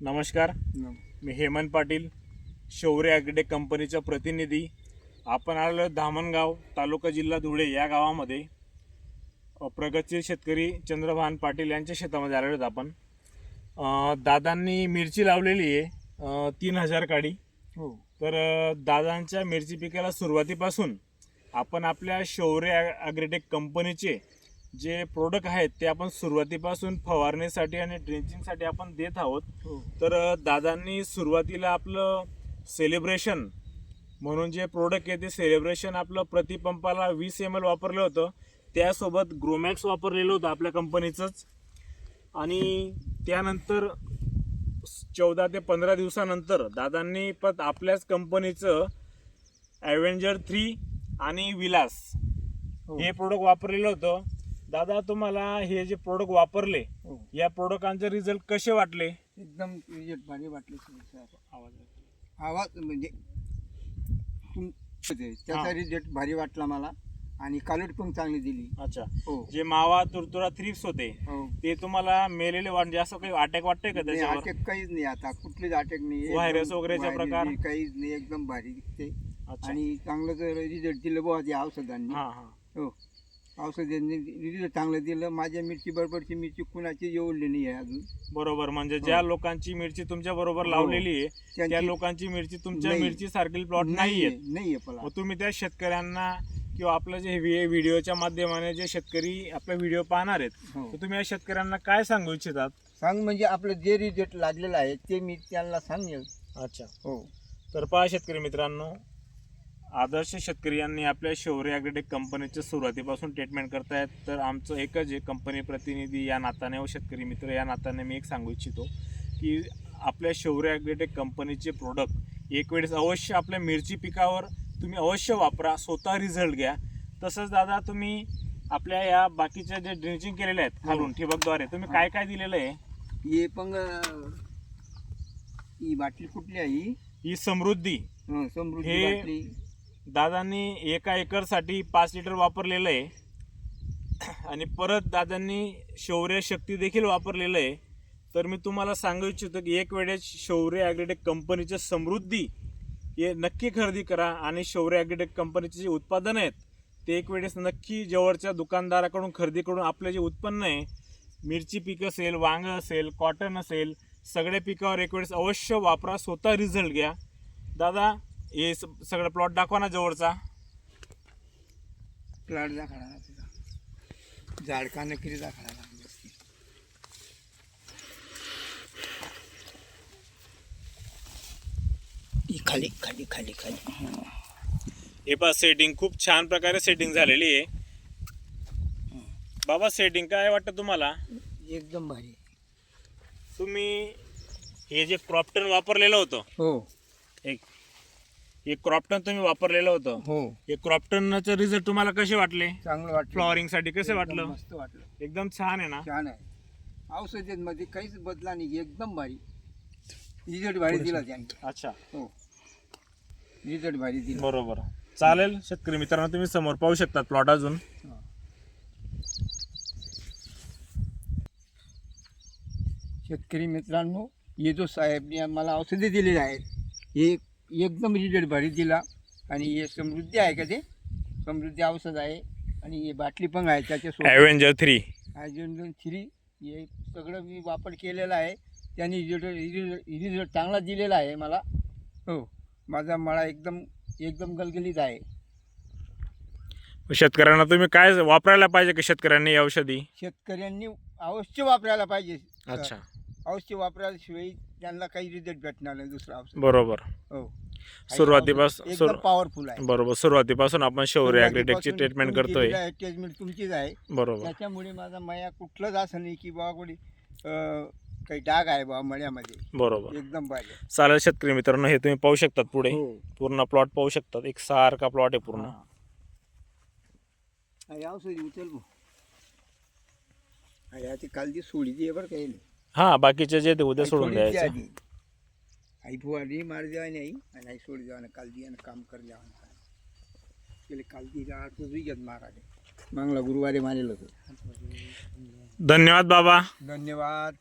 नमस्कार. मी हेमंत पाटील शौर्य ॲग्रिटेक कंपनीचा प्रतिनिधी. आपण आलो धामणगाव तालुका जिल्हा धुळे या गावामध्ये. प्रगतशील शेतकरी चंद्रभान पाटील यांच्या शेतामध्ये आलेलो आहेत आपण. दादांनी मिरची लावलेली आहे तीन हजार काडी. हो. तर दादांच्या मिरची पिकाला सुरुवातीपासून आपण आपल्या शौर्य ॲग्रिटेक कंपनीचे जे प्रोडक्ट आहेत ते आपण सुरुवातीपासून फवारणीसाठी आणि ड्रेंचिंगसाठी आपण देत आहोत. हो. तर दादांनी सुरुवातीला आपलं सेलिब्रेशन म्हणून जे प्रोडक्ट आहे ते सेलिब्रेशन आपलं प्रतिपंपाला वीस एम एल वापरलं होतं. त्यासोबत ग्रोमॅक्स वापरलेलं होतं आपल्या कंपनीचंच आणि त्यानंतर चौदा ते पंधरा दिवसानंतर दादांनी पण आपल्याच कंपनीचं ॲव्हेंजर थ्री आणि विलास हो. हे प्रोडक्ट वापरलेलं होतं. दादा तुम्हाला हे जे प्रोडक्ट वापरले हो. या प्रोडक्टांचे रिझल्ट कसे वाटले? एकदम रिजल्ट भारी वाटले सर आवाज म्हणजे तुम त्याचा हा. रिजल्ट भारी वाटला मला आणि कालट पण चांगली दिली. अच्छा. हो. जे मावा तुरतुरा थ्रिप्स होते हो. ते तुम्हाला मेलेले वाटते असं काही अटॅक वाटतंय का नाही, त्याच्यावर? अटॅक काहीच नाही आता. कुठलेच अटॅक नाही. एकदम व्हायरस वगैरेचा व्हायरस प्रकार? नाही, काहीच नाही. एकदम भारी दिसते अच्छा. आणि चांगलं रिझल्ट दिलं बुवा त्या औषधांनी. हा हा. हो. औषधांनी रिझल्ट चांगलं दिलं. माझ्या मिरची बरोबरची मिरची कुणाची जेवढली नाही आहे अजून. बरोबर म्हणजे ज्या लोकांची मिरची तुमच्या बरोबर हो. लावलेली आहे त्या लोकांची मिरची तुमच्या नाही. मिरची सारखी प्लॉट नाहीये नाहीये पला. मग तुम्ही त्या शेतकऱ्यांना किंवा आपलं जे व्हि- व्हिडिओच्या माध्यमाने जे शेतकरी आपला व्हिडिओ पाहणार आहेत हो. तर तुम्ही या शेतकऱ्यांना काय सांगू इच्छितात? सांग म्हणजे आपलं जे रिजल्ट लागलेलं आहे ते मी त्यांना सांगेल. अच्छा. हो. तर पहा शेतकरी मित्रांनो आदर्श शेतकरी यांनी आपल्या शौर्य ॲग्रेटेक कंपनीच्या सुरुवातीपासून ट्रीटमेंट करतायत. तर आमचं एकच आहे कंपनी प्रतिनिधी या नात्याने व शेतकरी मित्र या नात्याने मी एक सांगू इच्छितो की आपल्या शौर्य ॲग्रेटेक कंपनीचे प्रोडक्ट एक वेळेस अवश्य आपल्या मिरची पिकावर तुम्ही अवश्य वापरा स्वतः रिझल्ट घ्या. तसंच दादा तुम्ही आपल्या या बाकीच्या जे ड्रेंचिंग केलेले आहेत खालून ठिबकद्वारे तुम्ही काय काय दिलेलं आहे? हे पण ही बाटली कुठली आहे ही? ही समृद्धी. हं, समृद्धी हे- दादांनी एका एकरसाठी पाच लिटर वापरलेलं आहे. आणि परत दादांनी शौर्य शक्ती देखील वापरलेलं आहे. तर मी तुम्हाला सांगू इच्छितो की एक वेळेस शौर्य ॲग्रेटेक कंपनीचं समृद्धी हे नक्की खरेदी करा आणि शौर्य ॲग्रेटेक कंपनीचे जे उत्पादन आहेत ते एक वेळेस नक्की जवळच्या दुकानदाराकडून खरेदी करून आपलं जे उत्पन्न आहे मिरची पीक असेल वांगं असेल कॉटन असेल सगळ्या पिकावर एक वेळेस अवश्य वापरा स्वतः रिझल्ट घ्या. दादा हे स- सगळं प्लॉट दाखवा ना जवळचा. प्लाट दाखला ना तिचा. झाडकानं किती खाली खाली खाली खाली. हे पहा सेटिंग खूप छान प्रकारे सेटिंग झालेली आहे. बाबा सेटिंग काय वाटतं तुम्हाला? एकदम भारी. तुम्ही हे जे क्रॉप्टन वापरलेलं होतं हो. एक हे क्रॉप्टन तुम्ही वापरलेलं होतं. हो. हे क्रॉप्टनचे रिझल्ट तुम्हाला कसे वाटले? चांगलं वाटलं. फ्लॉवरिंगसाठी कसे एकदम वाटलं? मस्त वाटलं. एकदम छान आहे ना? छान आहे. औषधांमध्ये काहीच बदला नाही एकदम भारी. रिझल्ट भारी दिला त्यांनी. अच्छा. हो. रिझल्ट भारी दिला. बरोबर. चालेल शेतकरी मित्रांनो तुम्ही समोर पाहू शकता प्लॉट अजून. शेतकरी मित्रांनो हे जो साहेबने आम्हाला औषधे दिलेली आहेत हे एकदम रिजल्ट भारी दिला. आणि हे समृद्धी आहे का ते? समृद्धी औषध आहे. आणि हे बाटली पण आहे त्याच्यासोबत. ॲव्हेंजर थ्री आयजन थ्री हे सगळं मी वापर केलेला आहे. त्यांनी रिझल्ट रिझल्ट चांगला दिलेला आहे मला. हो. माझा मळा एकदम एकदम गलगलीत आहे. शेतकऱ्यांना तुम्ही काय वापरायला पाहिजे का शेतकऱ्यांनी ही औषधी? शेतकऱ्यांनी अवश्य वापरायला पाहिजे. अच्छा. अवश्य वापरायशिवाय त्यांना काही रिझल्ट भेटणार नाही दुसरं औषध. बरोबर. हो. सुरुवातीपासून सुरु- पॉवरफुल आहे. बरोबर. सुरुवातीपासून आपण शौर्य ॲग्रेटेकची ट्रीटमेंट करतोय. ट्रीटमेंट तुमचीच आहे. बरोबर. त्याच्यामुळे माझा मया कुठलंच असं नाही की बाबा कोणी काही डाग आहे बाबा मळ्यामध्ये. बरोबर. एकदम. चालेल शेतकरी मित्रांनो हे तुम्ही पाहू शकतात पुढे. हो. पूर्ण प्लॉट पाहू शकतात. एक सारखा प्लॉट आहे पूर्ण. उचल याची कालची सोडी बरं काही हा बाकीचे जे ते उद्या सोडून सोडी અહીં ભૂવા રી મારી દેવાય ને અહીં અને અહીં છોડી દેવાના કાલજી અને કામ કરી લેવાનું એટલે કાલજી રાહત તો જોઈ ગયા મહારાજે મંગળા ગુરુવારે મારેલો હતો. ધન્યવાદ બાબા. ધન્યવાદ.